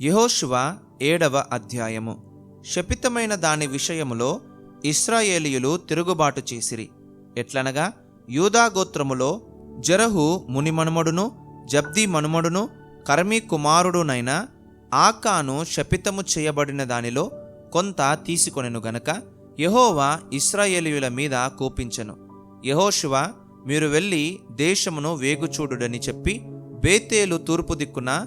యహోశువ ఏడవ అధ్యాయము. శపితమైన దాని విషయములో ఇస్రాయేలీయులు తిరుగుబాటు చేసిరి. ఎట్లనగా యూదా గోత్రములో జరహు మునిమనుమడును జబ్ది మనుమడును కర్మీ కుమారుడునైన ఆకాను శపితము చేయబడిన దానిలో కొంత తీసుకొనెను గనక యహోవా ఇస్రాయేలీయుల మీద కోపించెను. యహోశివ మీరు వెళ్ళి దేశమును వేగుచూడుడని చెప్పి బేతేలు తూర్పు దిక్కున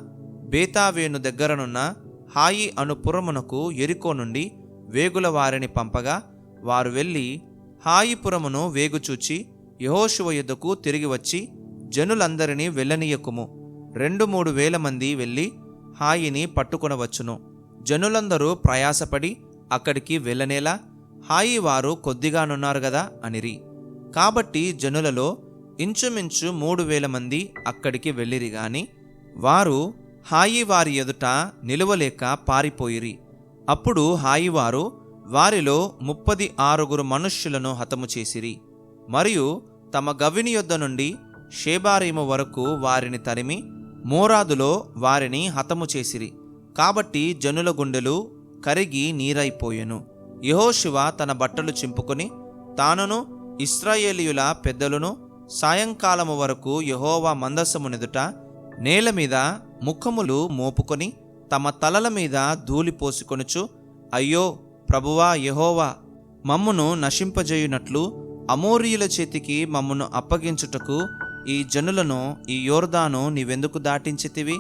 బేతావేను దగ్గరనున్న హాయి అను పురమునకు ఎరికో నుండి వేగుల వారిని పంపగా వారు వెళ్ళి హాయిపురమును వేగుచూచి యహోశువ యుద్ధకు తిరిగి వచ్చి జనులందరినీ వెళ్ళనీయకుము. రెండు మూడు వేల మంది వెళ్ళి హాయిని పట్టుకొనవచ్చును. జనులందరూ ప్రయాసపడి అక్కడికి వెళ్ళనేలా హాయి వారు కొద్దిగానున్నారు గదా అనిరి. కాబట్టి జనులలో ఇంచుమించు మూడు వేల మంది అక్కడికి వెళ్ళిరి గాని వారు హాయి వారి ఎదుట నిలువలేక పారిపోయిరి. అప్పుడు హాయివారు వారిలో ముప్పది ఆరుగురు మనుష్యులను హతము చేసిరి. మరియు తమ గవిని యొద్ద నుండి షేబారీము వరకు వారిని తరిమి మోరాదులో వారిని హతము చేసిరి. కాబట్టి జనుల గుండెలు కరిగి నీరైపోయెను. యహోశివ తన బట్టలు చింపుకొని తానును ఇస్రాయేలీయుల పెద్దలను సాయంకాలము వరకు యహోవా మందసమునెదుట నేల మీద ముఖములు మోపుకొని తమ తలల మీద ధూళి పోసుకొనుచు అయ్యో ప్రభువా యహోవా మమ్మును నశింపజేయునట్లు అమోరియుల చేతికి మమ్మును అప్పగించుటకు ఈ జనులను ఈ యోర్దాను నీవెందుకు దాటించితివి?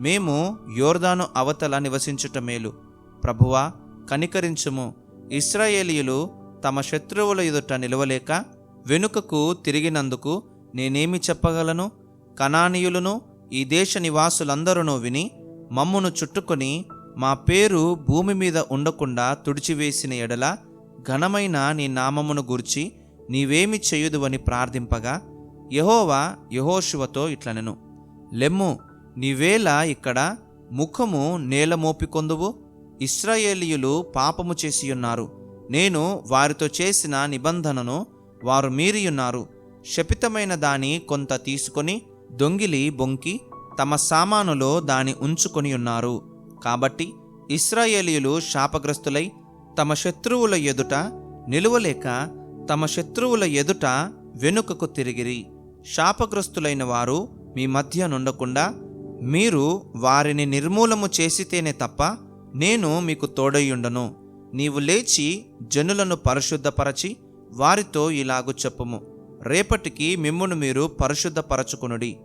మేము యోర్దాను అవతల నివసించుట మేలు. ప్రభువా కనికరించుము. ఇస్రాయేలీయులు తమ శత్రువుల ఎదుట నిలవలేక వెనుకకు తిరిగినందుకు నేనేమి చెప్పగలను? కనానీయులను ఈ దేశ నివాసులందరూ విని మమ్మును చుట్టుకొని మా పేరు భూమి మీద ఉండకుండా తుడిచివేసిన ఎడల ఘనమైన నీ నామమును గుర్చి నీవేమి చేయుదువని ప్రార్థింపగా యహోవా యహోశివతో ఇట్లనెను. లెమ్ము నీవేళ ఇక్కడ ముఖము నేల మోపికొందువు? ఇస్రాయేలీయులు పాపము చేసియున్నారు. నేను వారితో చేసిన నిబంధనను వారు మీరియున్నారు. శపితమైన దాని కొంత తీసుకొని దొంగిలి బొంకి తమ సామానులో దాని ఉంచుకొని ఉన్నారు. కాబట్టి ఇస్రాయేలీయులు శాపగ్రస్తులై తమ శత్రువుల ఎదుట నిలువలేక తమ శత్రువుల ఎదుట వెనుకకు తిరిగిరి. శాపగ్రస్తులైన వారు మీ మధ్య నుండకుండా మీరు వారిని నిర్మూలము చేసితేనే తప్ప నేను మీకు తోడయ్యుండను. నీవు లేచి జనులను పరిశుద్ధపరచి వారితో ఇలాగు చెప్పుము. రేపటికి మిమ్మును మీరు పరిశుద్ధపరచుకునుడి.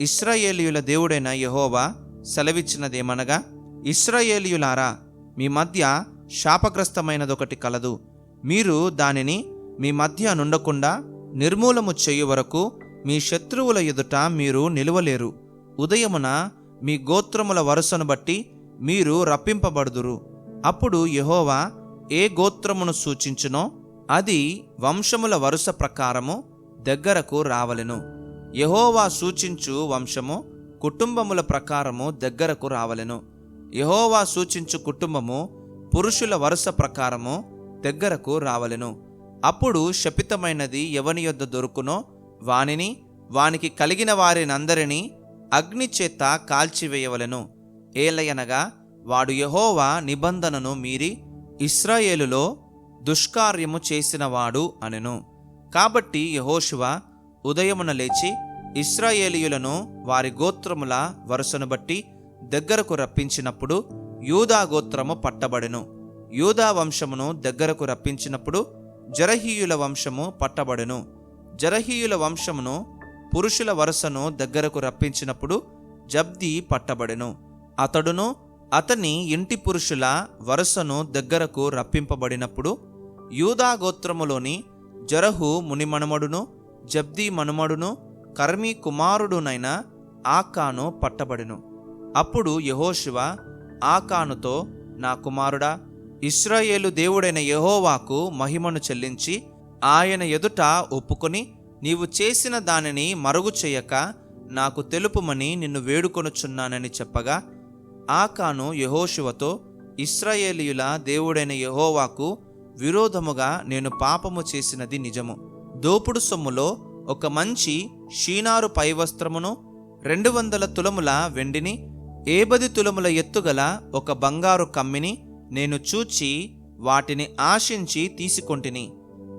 ఇస్రాయేలీయుల దేవుడైన యహోవా సెలవిచ్చినదేమనగా ఇస్రాయేలీయులారా మీ మధ్య శాపగ్రస్తమైనదొకటి కలదు. మీరు దానిని మీ మధ్య నుండకుండా నిర్మూలము చేయు వరకు మీ శత్రువుల ఎదుట మీరు నిలువలేరు. ఉదయమున మీ గోత్రముల వరుసను బట్టి మీరు రప్పింపబడుదురు. అప్పుడు యహోవా ఏ గోత్రమును సూచించునో అది వంశముల వరుస ప్రకారము దగ్గరకు రావలెను. యహోవా సూచించు వంశము కుటుంబముల ప్రకారము దగ్గరకు రావలెను. యహోవా సూచించు కుటుంబము పురుషుల వరుస ప్రకారము దగ్గరకు రావలెను. అప్పుడు శపితమైనది ఎవని యొద్ద దొరుకునో వానిని వానికి కలిగిన వారినందరినీ అగ్ని చేత కాల్చివేయవలెను. ఏలయనగా వాడు యహోవా నిబంధనను మీరి ఇస్రాయేలులో దుష్కార్యము చేసినవాడు అనెను. కాబట్టి యెహోషువ ఉదయమున లేచి ఇస్రాయేలీయులను వారి గోత్రముల వరుసను బట్టి దగ్గరకు రప్పించినప్పుడు యూదా గోత్రము పట్టబడెను. యూదా వంశమును దగ్గరకు రప్పించినప్పుడు జరహీయుల వంశము పట్టబడెను. జరహీయుల వంశమును పురుషుల వరుసను దగ్గరకు రప్పించినప్పుడు జబ్ది పట్టబడెను. అతడును అతని ఇంటి పురుషుల వరుసను దగ్గరకు రప్పింపబడినప్పుడు యూదా గోత్రములోని జరహు మునిమణమడును జబ్ది మనుమడును కర్మీ కుమారుడునైన ఆకాను పట్టబడెను. అప్పుడు యహోశివ ఆకానుతో నా కుమారుడా ఇస్రాయేలు దేవుడైన యహోవాకు మహిమను చెల్లించి ఆయన ఎదుట ఒప్పుకొని నీవు చేసిన దానిని మరుగు చేయక నాకు తెలుపుమని నిన్ను వేడుకొనుచున్నానని చెప్పగా ఆకాను యహోశివతో ఇస్రాయేలీయుల దేవుడైన యహోవాకు విరోధముగా నేను పాపము చేసినది నిజము. దోపుడు సొమ్ములో ఒక మంచి షీనారు పైవస్త్రమును రెండు వందల తులముల వెండిని ఏబది తులముల ఎత్తుగల ఒక బంగారు కమ్మిని నేను చూచి వాటిని ఆశించి తీసుకొంటిని.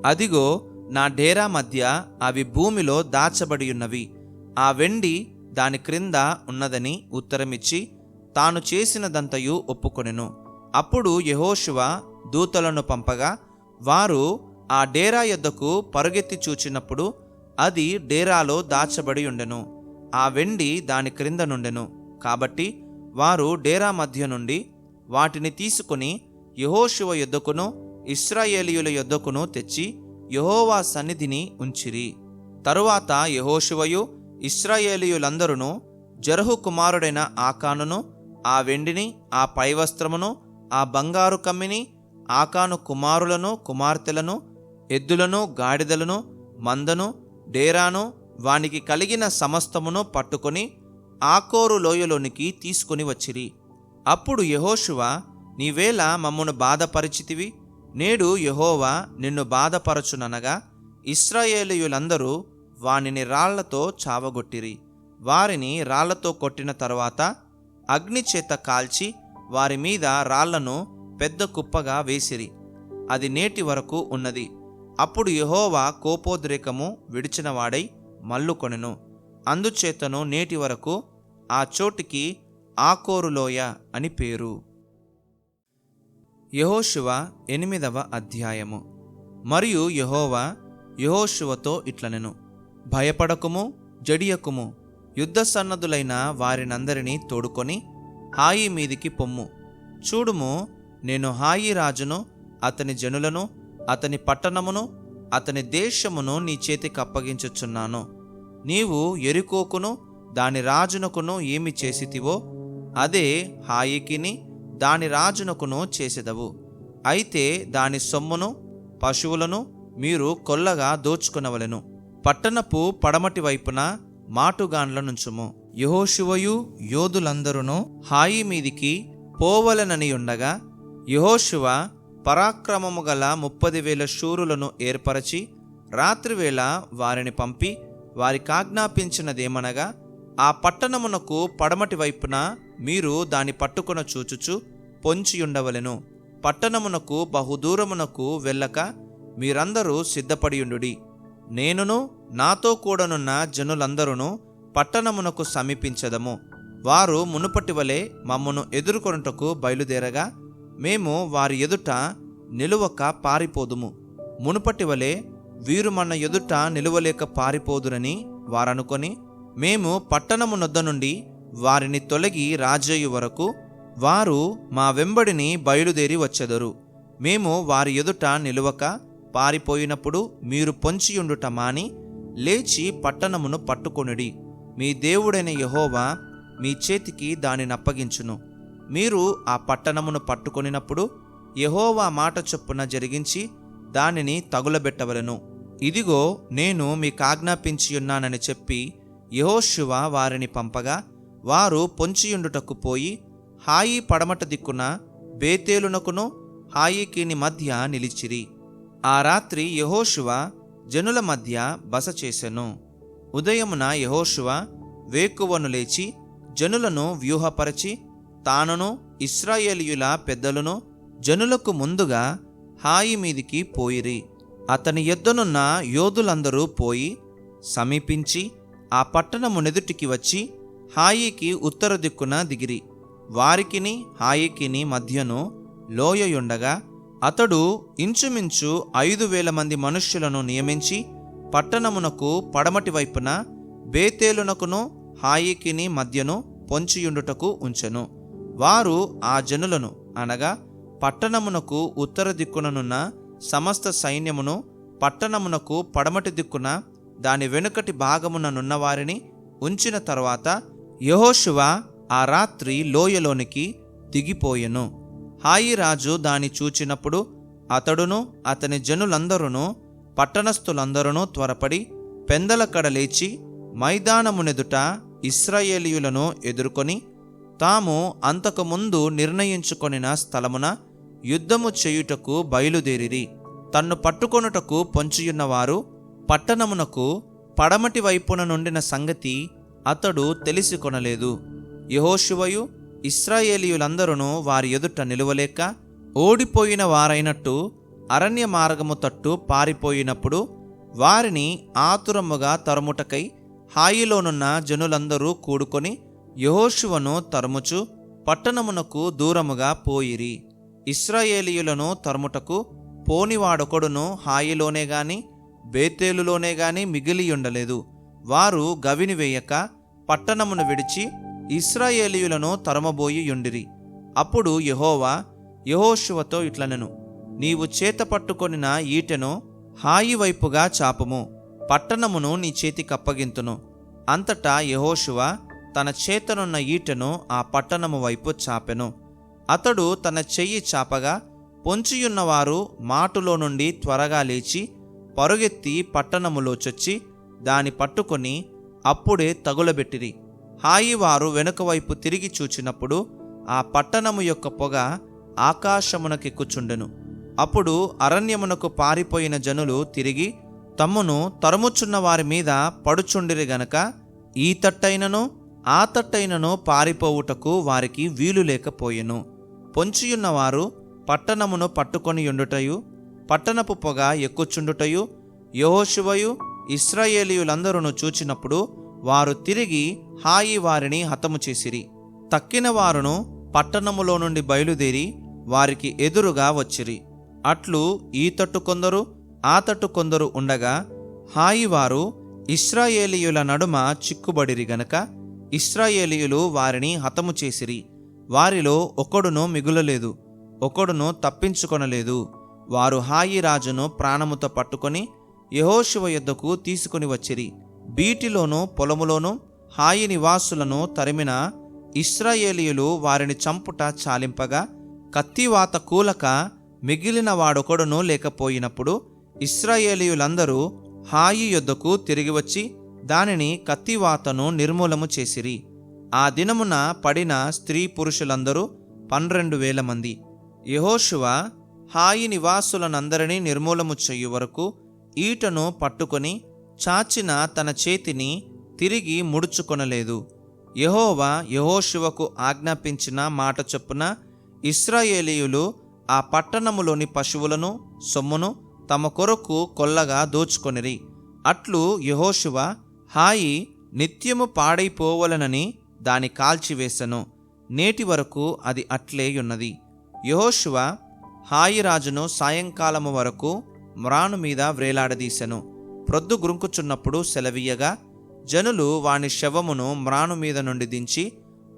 అదిగో నా డేరా మధ్య అవి భూమిలో దాచబడి ఉన్నవి ఆ వెండి దాని క్రింద ఉన్నదని ఉత్తరమిచ్చి తాను చేసినదంతయు ఒప్పుకొనెను. అప్పుడు యెహోషువ దూతలను పంపగా వారు ఆ డేరా యొద్దకు పరుగెత్తి చూచినప్పుడు అది డేరాలో దాచబడి ఉండెను. ఆ వెండి దాని క్రింద నుండెను. కాబట్టి వారు డేరా మధ్య నుండి వాటిని తీసుకుని యహోశివ యొద్దకును ఇస్రాయేలీయుల యొద్దకును తెచ్చి యహోవా సన్నిధిని ఉంచిరి. తరువాత యహోశివయు ఇస్రాయేలీయులందరూ జరహు కుమారుడైన ఆకానును ఆ వెండిని ఆ పైవస్త్రమును ఆ బంగారు కమ్మిని ఆకాను కుమారులను కుమార్తెలను ఎద్దులను గాడిదలను మందను డేరాను వానికి కలిగిన సమస్తమును పట్టుకొని ఆకోరు లోయలోనికి తీసుకుని వచ్చిరి. అప్పుడు యహోశువ నీవేళ మమ్మను బాధపరిచితివి? నేడు యహోవా నిన్ను బాధపరచుననగా ఇస్రాయేలీయులందరూ వానిని రాళ్ళతో చావగొట్టిరి. వారిని రాళ్ళతో కొట్టిన తరువాత అగ్ని చేత కాల్చి వారి మీద రాళ్ళను పెద్ద కుప్పగా వేసిరి. అది నేటి వరకు ఉన్నది. అప్పుడు యహోవా కోపోద్రేకము విడిచినవాడై మల్లుకొనెను అందుచేతను నేటి వరకు ఆ చోటికి ఆకోరులోయ అని పేరు. యహోశివ ఎనిమిదవ అధ్యాయము. మరియు యహోవా యహోశివతో ఇట్లనెను. భయపడకుము జడియకుము యుద్ధ సన్నదులైన వారినందరినీ తోడుకొని హాయి మీదికి పొమ్ము. చూడుము నేను హాయి రాజును అతని జనులను అతని పట్టణమును అతని దేశమును నీ చేతికి అప్పగించుచున్నాను. నీవు ఎరుకోకును దాని రాజునకును ఏమి చేసితివో అదే హాయికిని దాని రాజునకును చేసేదవు. అయితే దాని సొమ్మును పశువులను మీరు కొల్లగా దోచుకునవలెను. పట్టణపు పడమటి వైపున మాటుగాండ్ల నుంచుము. యహోశివయు యోధులందరును హాయి మీదికి పోవలనని ఉండగా యహోశివ పరాక్రమము గల ముప్పది వేల శూరులను ఏర్పరచి రాత్రివేళ వారిని పంపి వారికి ఆజ్ఞాపించినదేమనగా ఆ పట్టణమునకు పడమటి వైపున మీరు దాని పట్టుకొన చూచుచు పొంచియుండవలెను. పట్టణమునకు బహుదూరమునకు వెళ్ళక మీరందరూ సిద్ధపడియుండుడి. నేనును నాతో కూడనున్న జనులందరూ పట్టణమునకు సమీపించదము. వారు మునుపటి వలె మమ్మను ఎదుర్కొనుటకు బయలుదేరగా మేము వారి ఎదుట నిలువక పారిపోదుము. మునుపటి వలె వీరు మన ఎదుట నిలువలేక పారిపోదురని వారనుకొని మేము పట్టణము నొద్ద నుండి వారిని తొలగి రాజయ్యు వరకు వారు మా వెంబడిని బయలుదేరి వచ్చెదరు. మేము వారి ఎదుట నిలువక పారిపోయినప్పుడు మీరు పొంచియుండుట మాని లేచి పట్టణమును పట్టుకొనుడి. మీ దేవుడైన యహోవా మీ చేతికి దానిని అప్పగించును. మీరు ఆ పట్టణమును పట్టుకొనినప్పుడు యహోవా మాట చొప్పున జరిగించి దానిని తగులబెట్టవలను. ఇదిగో నేను మీకు ఆజ్ఞాపించియున్నానని చెప్పి యహోశివ వారిని పంపగా వారు పొంచియుండుటకు పోయి హాయి పడమట దిక్కున బేతేలునకును హాయికిని మధ్య నిలిచిరి. ఆ రాత్రి యహోశివ జనుల మధ్య బస చేసెను. ఉదయమున యహోశివ వేకువను లేచి జనులను వ్యూహపరచి తానును ఇస్రాయేలీయుల పెద్దలను జనులకు ముందుగా హాయి మీదికి పోయిరి. అతని ఎద్దనున్న యోధులందరూ పోయి సమీపించి ఆ పట్టణమునెదుటికి వచ్చి హాయికి ఉత్తర దిక్కున దిగిరి. వారికిని హాయికిని మధ్యను లోయయుండగా అతడు ఇంచుమించు ఐదు వేల మంది మనుష్యులను నియమించి పట్టణమునకు పడమటి వైపున బేతేలునకును హాయికిని మధ్యను పొంచియుండుటకు ఉంచెను. వారు ఆ జనులను అనగా పట్టణమునకు ఉత్తర దిక్కుననున్న సమస్త సైన్యమును పట్టణమునకు పడమటి దిక్కున దాని వెనుకటి భాగముననున్న వారిని ఉంచిన తరువాత యహోశివ ఆ రాత్రి లోయలోనికి దిగిపోయెను. హాయి రాజు దాని చూచినప్పుడు అతడును అతని జనులందరూను పట్టణస్థులందరూ త్వరపడి పెందలకడ లేచి మైదానమునెదుట ఇస్రాయేలీయులను ఎదుర్కొని తాము అంతకుముందు నిర్ణయించుకొనిన స్థలమున యుద్ధము చేయుటకు బయలుదేరిరి. తన్ను పట్టుకొనుటకు పొంచియున్నవారు పట్టణమునకు పడమటి వైపున నుండిన సంగతి అతడు తెలిసికొనలేదు. యహోశివయు ఇస్రాయేలీయులందరూ వారి ఎదుట నిలువలేక ఓడిపోయిన వారైనట్టు అరణ్య మార్గము తట్టు పారిపోయినప్పుడు వారిని ఆతురముగా తరుముటకై హాయిలోనున్న జనులందరూ కూడుకొని యహోశువను తరుముచు పట్టణమునకు దూరముగా పోయిరి. ఇస్రాయేలీయులను తరుముటకు పోనివాడొకడును హాయిలోనే గాని బేతేలులోనే గాని మిగిలియుండలేదు. వారు గవిని వేయక పట్టణమును విడిచి ఇస్రాయేలీయులను తరమబోయి యుండిరి అప్పుడు యహోవా యెహోషువతో ఇట్లనెను నీవు చేత పట్టుకొనిన ఈటెను హాయి వైపుగా పట్టణమును నీ చేతికప్పగింతును అంతటా యెహోషువ తన చేతనున్న ఈటెను ఆ పట్టణము వైపు చాపెను. అతడు తన చెయ్యి చాపగా పొంచియున్నవారు మాటులో నుండి త్వరగా లేచి పరుగెత్తి పట్టణములో చొచ్చి దాని పట్టుకొని అప్పుడే తగులబెట్టిరి. హాయి వారు వెనుక వైపు తిరిగి చూచినప్పుడు ఆ పట్టణము యొక్క పొగ ఆకాశమునకెక్కుచుండెను అప్పుడు అరణ్యమునకు పారిపోయిన జనులు తిరిగి తమ్మును తరుముచున్న వారి మీద పడుచుండిరి గనక ఈ తట్టైనను ఆతట్టైనను పారిపోవుటకు వారికి వీలు లేకపోయెను. పొంచియున్నవారు పట్టణమును పట్టుకొని ఉండుటయు పట్టణపు పొగ ఎక్కుచుండుటయు యహోశివయు ఇస్రాయేలీయులందరూ చూచినప్పుడు వారు తిరిగి హాయి వారిని హతము చేసిరి. తక్కిన వారును పట్టణములో నుండి బయలుదేరి వారికి ఎదురుగా వచ్చిరి. అట్లు ఈ తట్టు కొందరు ఆ తట్టు కొందరు ఉండగా హాయి వారు ఇస్రాయేలీయుల నడుమ చిక్కుబడిరి గనక ఇస్రాయేలీయులు వారిని హతము చేసిరి. వారిలో ఒకడును మిగులలేదు ఒకడును తప్పించుకొనలేదు. వారు హాయి రాజును ప్రాణముతో పట్టుకొని యహోశివ యుద్ధకు తీసుకుని వచ్చిరి. బీటిలోనూ పొలములోనూ హాయి నివాసులను తరిమిన ఇస్రాయేలీయులు వారిని చంపుట చాలింపగా కత్తివాత కూలక మిగిలిన వాడొకడును లేకపోయినప్పుడు ఇస్రాయేలీయులందరూ హాయి యుద్ధకు తిరిగి వచ్చి దానిని కత్తివాతను నిర్మూలము చేసిరి. ఆ దినమున పడిన స్త్రీ పురుషులందరూ పన్నెండు వేల మంది. యహోశువ హాయి నివాసులనందరినీ నిర్మూలము చెయ్యు వరకు ఈటను పట్టుకొని చాచిన తన చేతిని తిరిగి ముడుచుకొనలేదు. యహోవా యహోశివకు ఆజ్ఞాపించిన మాట చొప్పున ఇస్రాయేలీయులు ఆ పట్టణములోని పశువులను సొమ్మును తమ కొరకు కొల్లగా దోచుకొనిరి. అట్లు యహోశివ హాయి నిత్యము పాడైపోవలనని దాని కాల్చివేశను నేటి వరకు అది అట్లేయున్నది యహోశువ హాయి రాజును సాయంకాలము వరకు మ్రాను మీద వ్రేలాడదీశను ప్రొద్దు గురుంకుచున్నప్పుడు సెలవీయగా జనులు వాని శవమును మ్రాను మీద నుండి దించి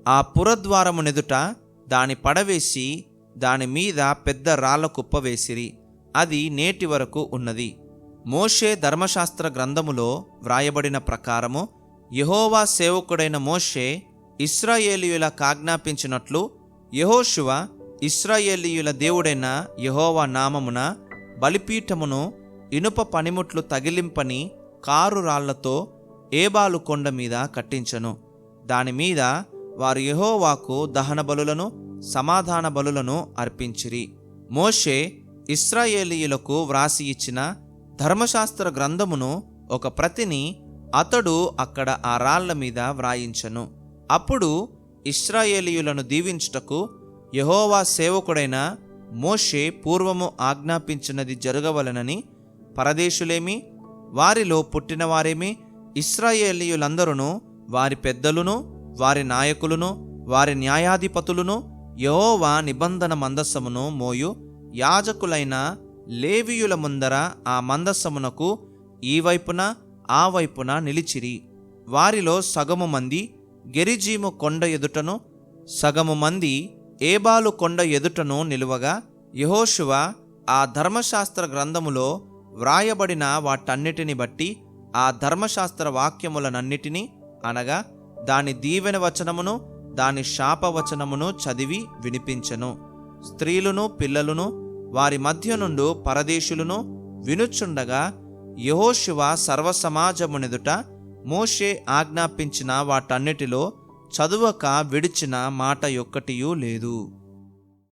ఆ పురద్వారమునెదుట దాని పడవేసి దాని మీద పెద్ద రాళ్ళ కుప్ప వేసిరి. అది నేటి వరకు ఉన్నది. మోషే ధర్మశాస్త్ర గ్రంథములో వ్రాయబడిన ప్రకారము యహోవా సేవకుడైన మోషే ఇస్రాయేలీయుల కాజ్ఞాపించినట్లు యెహోషువ ఇస్రాయేలీయుల దేవుడైన యహోవా నామమున బలిపీఠమును ఇనుప పనిముట్లు తగిలింపని కారు రాళ్ళతో ఏబాలు కొండ మీద కట్టించెను. దాని మీద వారు యహోవాకు దహన బలులను సమాధాన బలులను అర్పించిరి. మోషే ఇస్రాయేలీయులకు వ్రాసి ఇచ్చిన ధర్మశాస్త్ర గ్రంథమును ఒక ప్రతిని అతడు అక్కడ ఆ రాళ్ళ మీద వ్రాయించెను. అప్పుడు ఇస్రాయేలీయులను దీవించుటకు యహోవా సేవకుడైన మోషే పూర్వము ఆజ్ఞాపించినది జరగవలనని పరదేశులేమి వారిలో పుట్టినవారేమి ఇస్రాయేలీయులందరూ వారి పెద్దలును వారి నాయకులను వారి న్యాయాధిపతులను యహోవా నిబంధన మందస్సమును మోయు యాజకులైన లేవియుల ముందర ఆ మందస్సమునకు ఈ వైపున ఆ వైపున నిలిచిరి. వారిలో సగము మంది గెరిజీము కొండ ఎదుటను సగము మంది ఏబాలు కొండ ఎదుటను నిలువగా యహోశువ ఆ ధర్మశాస్త్ర గ్రంథములో వ్రాయబడిన వాటన్నిటిని బట్టి ఆ ధర్మశాస్త్ర వాక్యములనన్నిటినీ అనగా దాని దీవెన వచనమును దాని శాపవచనమును చదివి వినిపించెను. స్త్రీలును పిల్లలను వారి మధ్య నుండు పరదేశులను వినుచుండగా యహోశివ సర్వసమాజమునెదుట మోషే ఆజ్ఞాపించిన వాటన్నిటిలో చదువక విడిచిన మాట యొక్కటియూ లేదు.